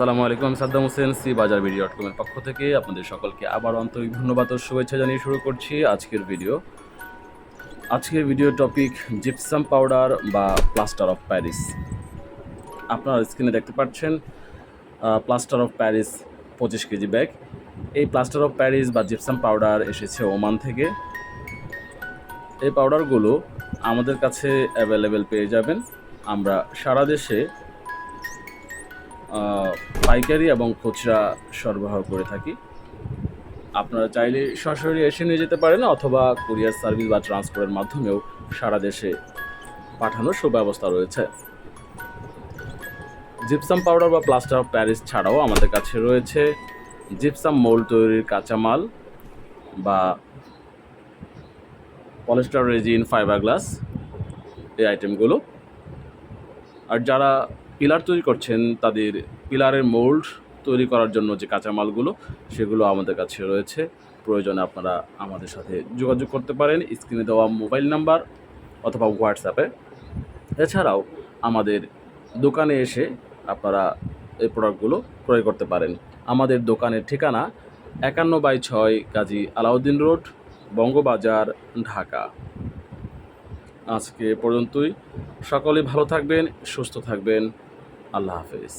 আসসালামু আলাইকুম, Saddam Hossain, C Bazar video dot কমের পক্ষ থেকে আপনাদের সকলকে আবার আন্তরিক ধন্যবাদ ও শুভেচ্ছা জানিয়ে শুরু করছি আজকের ভিডিও। আজকের ভিডিও টপিক জিপসাম পাউডার বা প্লাস্টার অফ প্যারিস আপনারা স্ক্রিনে দেখতে পাচ্ছেন প্লাস্টার অফ প্যারিস পঁচিশ কেজি ব্যাগ এই প্লাস্টার অফ প্যারিস বা জিপসাম পাউডার এসেছে ওমান থেকে। এই পাউডারগুলো আমাদের কাছে অ্যাভেলেবেল পেয়ে যাবেন। আমরা সারা দেশে পাইকারি এবং খুচরা সরবরাহ করে থাকি। আপনারা চাইলে সরাসরি এসে নিয়ে যেতে পারেন অথবা কুরিয়ার সার্ভিস বা ট্রান্সপোর্টের মাধ্যমেও সারা দেশে পাঠানোর সুব্যবস্থা রয়েছে। জিপসাম পাউডার বা প্লাস্টার অফ প্যারিস ছাড়াও আমাদের কাছে রয়েছে জিপসাম মোল্ড তৈরির কাঁচামাল বা পলিস্টার রেজিন ফাইবার গ্লাস এই আইটেমগুলো আর যারা পিলার তৈরি করছেন তাদের পিলারের মোল্ড তৈরি করার জন্য যে কাঁচামালগুলো, সেগুলো আমাদের কাছে রয়েছে। প্রয়োজনে আপনারা আমাদের সাথে যোগাযোগ করতে পারেন। স্ক্রিনে দেওয়া মোবাইল নাম্বার অথবা হোয়াটসঅ্যাপে। এছাড়াও আমাদের দোকানে এসে আপনারা এই প্রোডাক্টগুলো ক্রয় করতে পারেন। আমাদের দোকানের ঠিকানা একান্ন বাই ছয় কাজী আলাউদ্দিন রোড, বঙ্গবাজার, ঢাকা। আজকে পর্যন্তই। সকলে ভালো থাকবেন, সুস্থ থাকবেন। আল্লাহ হাফেজ।